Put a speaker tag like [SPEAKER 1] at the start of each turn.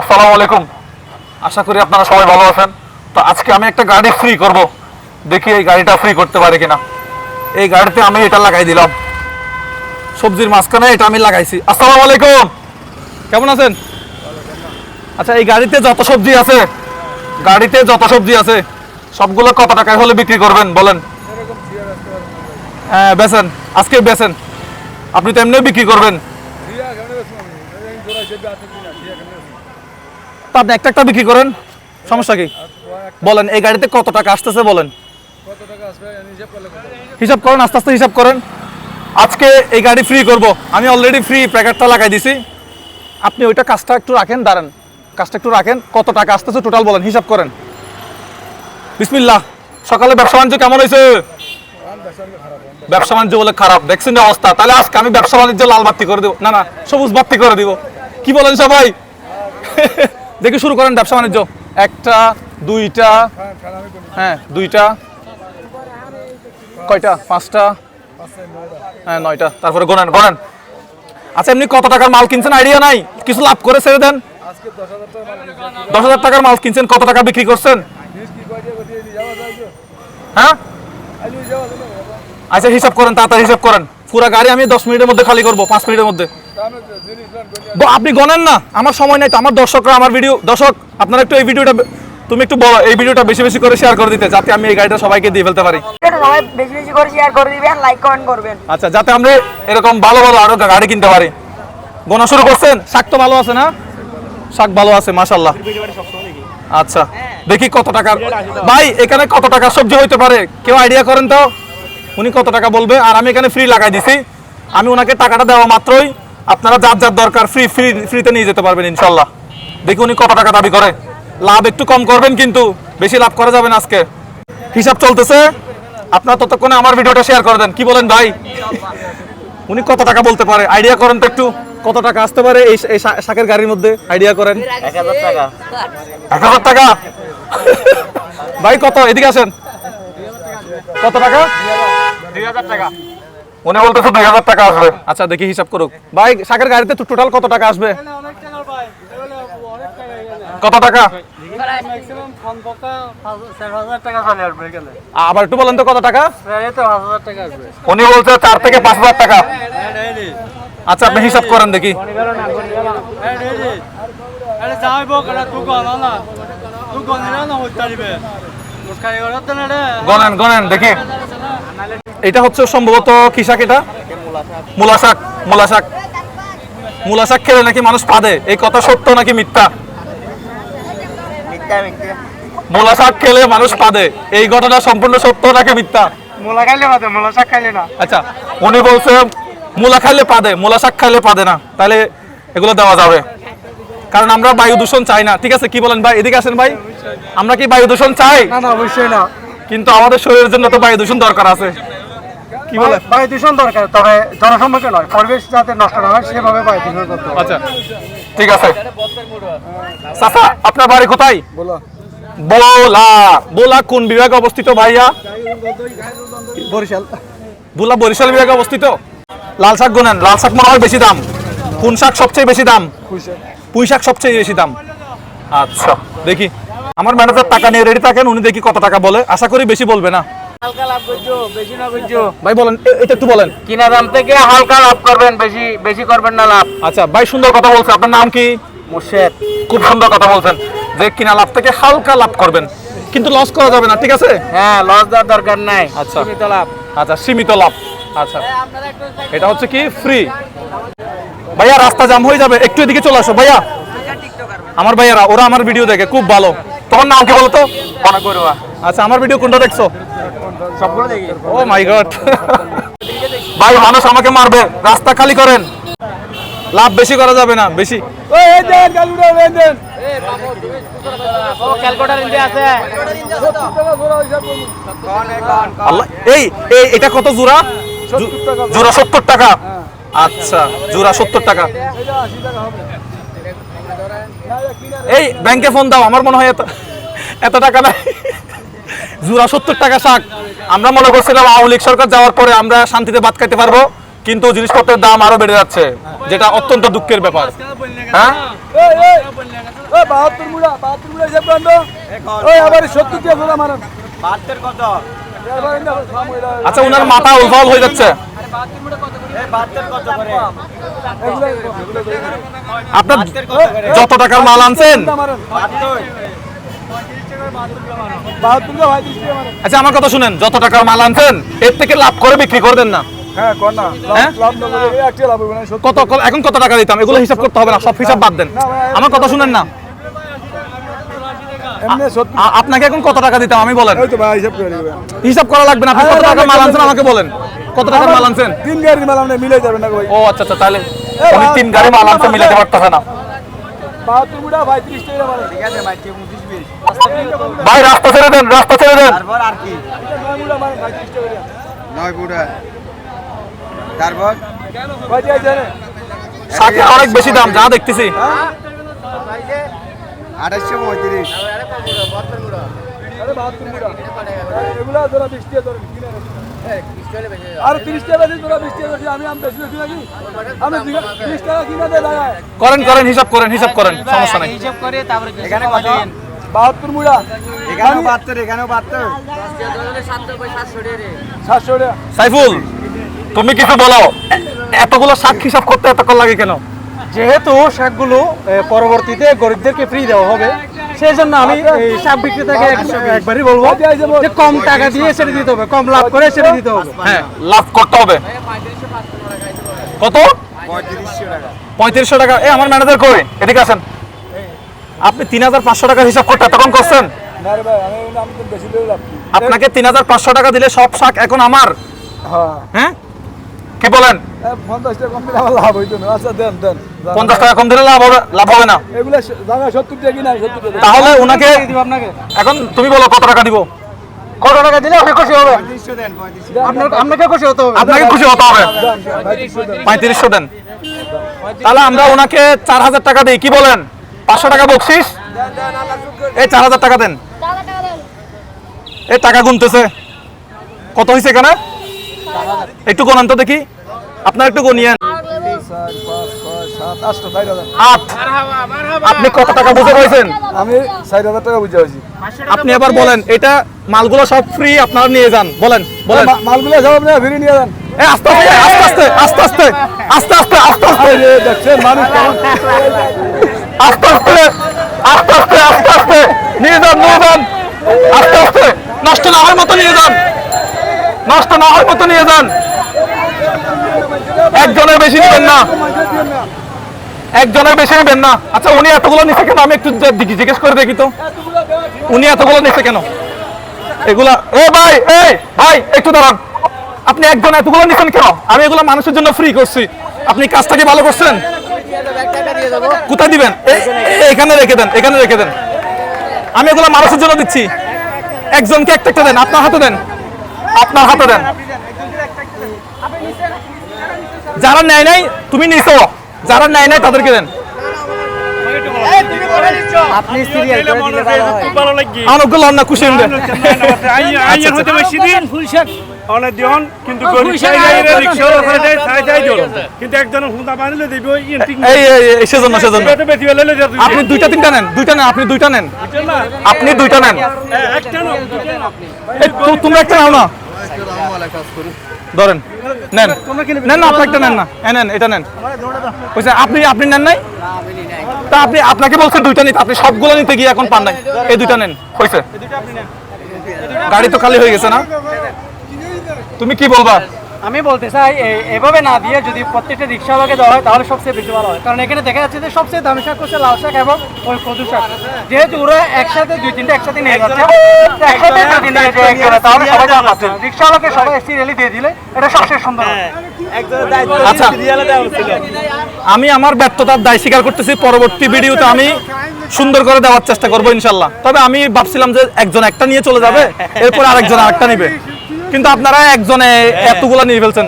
[SPEAKER 1] আসসালামু আলাইকুম। আশা করি আপনারা সবাই ভালো আছেন। তো আজকে আমি একটা গাড়ি ফ্রি করব। দেখি এই গাড়িটা ফ্রি করতে পারে কিনা। এই গাড়িতে আমি এটা লাগাই দিলাম। সবজির মাঝখানে এটা আমি লাগাইছি। আসসালামু আলাইকুম। কেমন আছেন? আচ্ছা এই গাড়িতে যত সবজি আছে, গাড়িতে যত সবজি আছে, সবগুলো কত টাকায় হলে বিক্রি করবেন বলেন? হ্যাঁ বেচেন। আজকে বেচেন। আপনি তো এমনিও বিক্রি করবেন। তা আপনি একটা একটা বিক্রি করেন? সমস্যা কি? বলেন এই গাড়িতে কত টাকা আসতেছে বলেন। হিসাব করেন আস্তে আস্তে হিসাব করেন। আজকে এই গাড়ি ফ্রি করব। আমি অলরেডি ফ্রি প্যাকেটটা লাগাই দিছি। আপনি ওইটা কাজটা একটু রাখেন দাঁড়ান। কাজটা একটু রাখেন কত টাকা আসতেছে টোটাল বলেন হিসাব করেন। বিসমিল্লাহ। সকালে ব্যবসা বাণিজ্য কেমন হয়েছে? ব্যবসা বাণিজ্য বলে খারাপ। দেখছেন অবস্থা। তাহলে আজকে আমি ব্যবসা বাণিজ্য লাল বাতি করে দিব। না না সবুজ বাতি করে দিব। কি বলেন সবাই? দেখে শুরু করেন ব্যবসা বাণিজ্য। একটা, দুইটা হ্যাঁ দুইটা, কয়টা? পাঁচটা? হ্যাঁ নয়টা। তারপরে গোনেন গোনেন আচ্ছা এমনি কত টাকার মাল কিনছেন? আইডিয়া নাই? কিছু লাভ করে ছেড়ে দেন। দশ হাজার টাকার মাল কিনছেন, কত টাকা বিক্রি করছেন? হ্যাঁ? আচ্ছা হিসাব করেন, তাড়াতাড়ি হিসাব করেন। পুরো গাড়ি আমি দশ মিনিটের মধ্যে খালি করব, পাঁচ মিনিটের মধ্যে। আপনি গনেন না। আমার সময় নাই তো আমার দর্শকরা আমার ভিডিও দর্শক আপনারা একটু এই ভিডিওটা তুমি একটু বলো এই ভিডিওটা বেশি বেশি করে শেয়ার করে দিতে যাতে আমি এই গাড়িটা সবাইকে দিয়ে ফেলতে পারি।
[SPEAKER 2] সবাই বেশি বেশি করে শেয়ার করে দিবেন লাইক কমেন্ট করবেন।
[SPEAKER 1] আচ্ছা যাতে আমরা এরকম ভালো ভালো আরও গাড়ি কিনতে পারি। গোনা শুরু করছেন? শাক তো ভালো আছে না? শাক ভালো আছে মাশাল্লাহ আচ্ছা দেখি কত টাকা ভাই এখানে কত টাকা সবজি হইতে পারে? কেউ আইডিয়া করেন তো? উনি কত টাকা বলবে? আর আমি এখানে ফ্রি লাগাই দিছি। আমি ওনাকে টাকাটা দেওয়া মাত্রই। আপনারা যার যার দরকার ফ্রি ফ্রি ফ্রিতে নিয়ে যেতে পারবেন ইনশাল্লাহ। দেখি উনি কত টাকা দাবি করে। লাভ একটু কম করবেন কিন্তু বেশি লাভ করা যাবে না আজকে। হিসাব চলতেছে। আপনারা ততক্ষণে আমার ভিডিওটা শেয়ার করে দেন। কি বলেন ভাই? উনি কত টাকা বলতে পারে? আইডিয়া করেন তো একটু। কত টাকা আসতে পারে এই এই শাকের গাড়ির মধ্যে? আইডিয়া করেন।
[SPEAKER 3] এক হাজার টাকা।
[SPEAKER 1] এক হাজার টাকা? ভাই কত? এদিকে আসেন। কত টাকা?
[SPEAKER 3] দুই হাজার টাকা।
[SPEAKER 1] উনি বলতেছে দুই হাজার টাকা আসবে। আচ্ছা দেখি হিসাব করুক। ভাই শাকের গাড়িতে টোটাল কত টাকা আসবে? কত টাকা? আবার একটু বলেন তো কত টাকা? উনি বলছে চার থেকে পাঁচ হাজার টাকা। আচ্ছা আপনি হিসাব করেন দেখি। গনেন গনেন দেখি। এটা হচ্ছে সম্ভবত কি শাক এটা? মূলা শাক মূলা শাক। মূলা শাক খেলে নাকি মানুষ পাদে এই কথা সত্য নাকি মিথ্যা?
[SPEAKER 3] মিথ্যা মিথ্যা।
[SPEAKER 1] মূলা শাক খেলে মানুষ পাদে এই ঘটনা সম্পূর্ণ সত্য নাকি মিথ্যা?
[SPEAKER 3] মোলা খাইলে বাদে মোলা শাক খাইলে না।
[SPEAKER 1] আচ্ছা উনি বলছে মূলা খাইলে পাদে মূলা শাক খাইলে পাদে না। তাহলে এগুলো দেওয়া যাবে। কারণ আমরা বায়ু দূষণ চাই না। ঠিক আছে কি বলেন ভাই? এদিকে আসেন ভাই। আমরা কি বায়ু দূষণ চাই?
[SPEAKER 3] না না অবশ্যই না।
[SPEAKER 1] কিন্তু আমাদের শরীরের জন্য তো বায়ু দূষণ দরকার আছে। কি বলে?
[SPEAKER 3] বায়ু দূষণ দরকার তবে জনসম্মুখে নয় পরিবেশ যাতে নষ্ট না হয় সেভাবে বায়ু দূষণ করতে
[SPEAKER 1] আচ্ছা ঠিক আছে। চাচা আপনার বাড়ি কোথায়?
[SPEAKER 3] বলো।
[SPEAKER 1] বোলা। বোলা কোন বিভাগে অবস্থিত ভাইয়া?
[SPEAKER 3] বরিশাল।
[SPEAKER 1] বোলা বরিশাল বিভাগে অবস্থিত? লাল শাক গুনেন লাল শাক মনে হয় বেশি দাম। কোন শাক সবচেয়ে বেশি দাম? পুঁই শাক। সবচেয়ে বেশি দাম। আচ্ছা দেখি। আমার ম্যানেজার টাকা নিয়ে রেডি থাকেন উনি দেখি কত টাকা বলে। আশা করি বেশি বলবে না।
[SPEAKER 3] হালকা লাভ করছ বেশি না করছ?
[SPEAKER 1] ভাই বলেন এটা একটু বলেন।
[SPEAKER 3] কিনা দাম থেকে হালকা লাভ করবেন বেশি বেশি করবেন না লাভ।
[SPEAKER 1] আচ্ছা ভাই সুন্দর কথা বলছে। আপনার নাম কি?
[SPEAKER 3] মুর্শেদ।
[SPEAKER 1] খুব সুন্দর কথা বলছেন। যে কিনা লাভ থেকে হালকা লাভ করবেন। কিন্তু লস করা যাবে না ঠিক আছে?
[SPEAKER 3] হ্যাঁ লস দেওয়ার দরকার নাই।
[SPEAKER 1] আচ্ছা।
[SPEAKER 3] সীমিত লাভ।
[SPEAKER 1] আচ্ছা সীমিত লাভ। আচ্ছা। এটা হচ্ছে কি? ফ্রি ভাইয়া রাস্তা জাম হয়ে যাবে। একটু এদিকে চলে আসো। ভাইয়া আমার ভাইয়ারা ওরা আমার ভিডিও দেখে। খুব ভালো। তোমার নাম কি বলো তো?
[SPEAKER 3] অনেক
[SPEAKER 1] আচ্ছা আমার ভিডিও কোনটা দেখছ?
[SPEAKER 3] সবগুলো দেখি।
[SPEAKER 1] ও মাই গড ভাই মানুষ আমাকে মারবে। রাস্তা খালি করেন। লাভ বেশি করা যাবে না বেশি।
[SPEAKER 3] ও ক্যালকুলেটর ইন্ডিয়া আছে
[SPEAKER 1] আল্লাহ এই এই এটা কত জোড়া? জোড়া সত্তর টাকা। আচ্ছা জোড়া সত্তর টাকা। এই ব্যাংকে ফোন দাও আমার মনে হয় এত এত টাকা নাই। জোড়া সত্তর টাকা শাক। আমরা মনে করছিলাম আওয়ামী লীগ সরকার যাওয়ার পরে আমরা শান্তিতে ভাত খাইতে পারব কিন্তু জিনিসপত্রের দাম আরও বেড়ে যাচ্ছে যেটা অত্যন্ত দুঃখের ব্যাপার। হ্যাঁ? আচ্ছা ওনার মাথা উলফল হয়ে যাচ্ছে। আপনার যত টাকার মাল আনছেন? আচ্ছা আমার কথা শুনেন যত টাকার মাল আনছেন এর থেকে লাভ করে বিক্রি করে দেন না।
[SPEAKER 4] হ্যাঁ
[SPEAKER 1] হ্যাঁ? কত এখন কত টাকা দিতাম? এগুলো হিসাব করতে হবে না সব হিসাব বাদ দেন। আমার কথা শুনেন না। আপনাকে এখন কত টাকা দিতাম আমি বলেন।
[SPEAKER 4] হিসাব করে
[SPEAKER 1] লাগবে না আপনি কত টাকার মাল আনছেন আমাকে বলেন। কত টাকার মাল আনছেন?
[SPEAKER 4] তিন গাড়ির মাল আপনি মিলে যাবেন না
[SPEAKER 1] ও আচ্ছা আচ্ছা তাহলে তিন গাড়ি মাল আনছে মিলাতে পারতেছে না।
[SPEAKER 3] ভাই
[SPEAKER 1] রাস্তা ছেড়ে দেন রাস্তা ছেড়ে দেন।
[SPEAKER 3] তারপর
[SPEAKER 1] শাকের অনেক বেশি দাম যা দেখতেছি।
[SPEAKER 3] আঠাশশো পঁয়ত্রিশ।
[SPEAKER 4] ধরা বিশ টাকা ধরেন কিনে রাখেন। আর তিরিশ টাকা বেশি তোরা বিশ টাকা বেশি আমি আমি বেশি বেশি নাকি? আমি তিরিশ টাকা কিনে দেয় দাঁড়ায়?
[SPEAKER 1] করেন করেন হিসাব করেন হিসাব করেন সমস্যা নাই।
[SPEAKER 3] এখানে কত?
[SPEAKER 4] বাহাত্তর মুড়া।
[SPEAKER 3] এখানেও বাহাত্তর এখানেও বাহাত্তর।
[SPEAKER 4] সাতশো টাকা
[SPEAKER 1] সাইফুল তুমি কিছু বলো। এতগুলো শাক হিসাব করতে এতক্ষণ লাগে কেন?
[SPEAKER 5] যেহেতু শাকগুলো পরবর্তীতে গরিবদেরকে ফ্রি দেওয়া হবে। সেই জন্য আমি এই শাক বিক্রেতাকে একবারই বলব যে কম টাকা দিয়ে সেটা দিতে হবে কম লাভ করে সেটা দিতে হবে।
[SPEAKER 1] হ্যাঁ লাভ করতে হবে। কত?
[SPEAKER 3] পঁয়ত্রিশশো টাকা।
[SPEAKER 1] এ আমার ম্যানেজার কই? এদিকে আসেন। আপনি তিন হাজার পাঁচশো টাকার হিসাব করতে তখন করছেন? আপনাকে তিন হাজার পাঁচশো টাকা দিলে সব শাক এখন আমার।
[SPEAKER 4] হ্যাঁ।
[SPEAKER 1] হ্যাঁ? কি বলেন?
[SPEAKER 4] পঞ্চাশ টাকা কম দিলে আমার লাভ হইতো না। আচ্ছা দেন দেন।
[SPEAKER 1] পঞ্চাশ টাকা কম দিলে লাভ হবে লাভ হবে না।
[SPEAKER 4] এগুলা জায়গা সত্তর টাকা কিনা সত্তর টাকা।
[SPEAKER 1] তাহলে ওনাকে
[SPEAKER 5] আপনাকে।
[SPEAKER 1] এখন তুমি বলো কত টাকা দিব?
[SPEAKER 5] কত টাকা দিলে আপনি খুশি হবে।
[SPEAKER 3] পঁয়ত্রিশশো দেন পঁয়ত্রিশশো।
[SPEAKER 5] আপনার আপনাকে খুশি হতে হবে।
[SPEAKER 1] আপনাকে খুশি হতে হবে।
[SPEAKER 4] দেন, দেন, পঁয়ত্রিশশো দেন।
[SPEAKER 1] পঁয়ত্রিশশো দেন। তাহলে আমরা ওনাকে চার হাজার টাকা দিই। কি বলেন? পাঁচশো টাকা বকশিস? এই চার হাজার টাকা দেন। এই টাকা গুনতেছে। কত হয়েছে এখানে? একটু গোনান তো দেখি আপনার একটু গনিয়েন
[SPEAKER 4] চার, পাঁচ, ছয়, সাত, আটটা, চার হাজার।
[SPEAKER 1] আট আপনি কত টাকা বুঝে পাইছেন
[SPEAKER 4] আমি চার হাজার টাকা বুঝে হয়েছি
[SPEAKER 1] আপনি এবার বলেন এটা মালগুলো সব ফ্রি আপনারা নিয়ে যান বলেন বলেন
[SPEAKER 4] মালগুলো সব আপনি ফিরে নিয়ে যান
[SPEAKER 1] আস্তে আস্তে আস্তে আস্তে আস্তে আস্তে আস্তে আস্তে আস্তে
[SPEAKER 4] এই যে দেখছেন মানুষ
[SPEAKER 1] আস্তে আস্তে আস্তে আস্তে আস্তে আস্তে নিয়ে যান নিয়ে যান আস্তে আস্তে নষ্ট না হওয়ার মতো নিয়ে যান নষ্ট না হওয়ার মতো নিয়ে যান। একজনের বেশি নেবেন না। একজনের বেশি নেবেন না। আচ্ছা উনি এতগুলো নিচ্ছে কেন? আমি একটু জিজ্ঞেস করে দেখি তো। উনি এতগুলো নিচ্ছে কেন? এগুলা এ ভাই এই ভাই, একটু দাঁড়ান। আপনি একজন এতগুলো নিচ্ছেন কেন? আমি এগুলো মানুষের জন্য ফ্রি করছি। আপনি কাজটা কি ভালো করছেন? কোথায় দিবেন? এ- এ- এখানে রেখে দেন, এখানে রেখে দেন। আমি এগুলো মানুষের জন্য দিচ্ছি। একজনকে একটা একটা দেন, আপনার হাতে দেন। আপনার হাতে দেন। যারা নেয় নাই তুমি নিছো। যারা নেয় নাই তাদেরকে দেন।
[SPEAKER 5] আপনি সিরিয়াল করে দিলে ভালো হয়।
[SPEAKER 6] ভালো লাগি
[SPEAKER 1] আমার ওগুলো না খুশি হইবে।
[SPEAKER 6] আইন হতে বেশি দিন অনেক দিন কিন্তু রিকশা করে দেয় চাই একজন বানিলে দিব
[SPEAKER 1] এই এই এই, সেজন্য সেজন্য।
[SPEAKER 6] এটা বেশি হলে
[SPEAKER 1] আপনি দুইটা তিনটা নেন দুইটা নেন আপনি দুইটা নেন। আপনি দুইটা নেন।
[SPEAKER 6] একটা না
[SPEAKER 1] এই, তোমরা একটা নাও না। ধরেন নেন। নেন না আপনি একটা নেন না। নেন এটা নেন। বুঝছেন আপনি আপনি নেন নাই? তা আপনি আপনাকে বলছেন দুইটা নিতে আপনি সবগুলো নিতে গিয়ে এখন পান নাই। এই দুইটা নেন হয়েছে। গাড়ি তো খালি হয়ে গেছে না? তুমি কি বলবা?
[SPEAKER 5] আমি বলতে চাই এভাবে না দিয়ে যদি প্রত্যেকটা রিক্সাওয়ালাকে দেওয়া হয় তাহলে সবচেয়ে বেশি ভালো হয়। কারণ এখানে দেখা যাচ্ছে যে সবচেয়ে দামি শাক হচ্ছে লাল শাক এবং ওই কদু শাক। যেহেতু ওরা একসাথে দুই তিনটা একসাথে নিয়ে যাচ্ছে একসাথে নিয়ে যায় তাহলে সবাই পাচ্ছে রিক্সাওয়ালাকে সবাই সিরিয়ালি দিয়ে দিলে এটা সবচেয়ে সুন্দর হবে।
[SPEAKER 1] আচ্ছা। আমি আমার ব্যর্থতার দায় স্বীকার করতেছি পরবর্তী ভিডিওতে আমি সুন্দর করে দেওয়ার চেষ্টা করব ইনশাল্লাহ। তবে আমি ভাবছিলাম যে একজন একটা নিয়ে চলে যাবে এরপর আরেকজন আরেকটা নিবে। কিন্তু আপনারা একজনে এতগুলা নিয়ে ফেলছেন।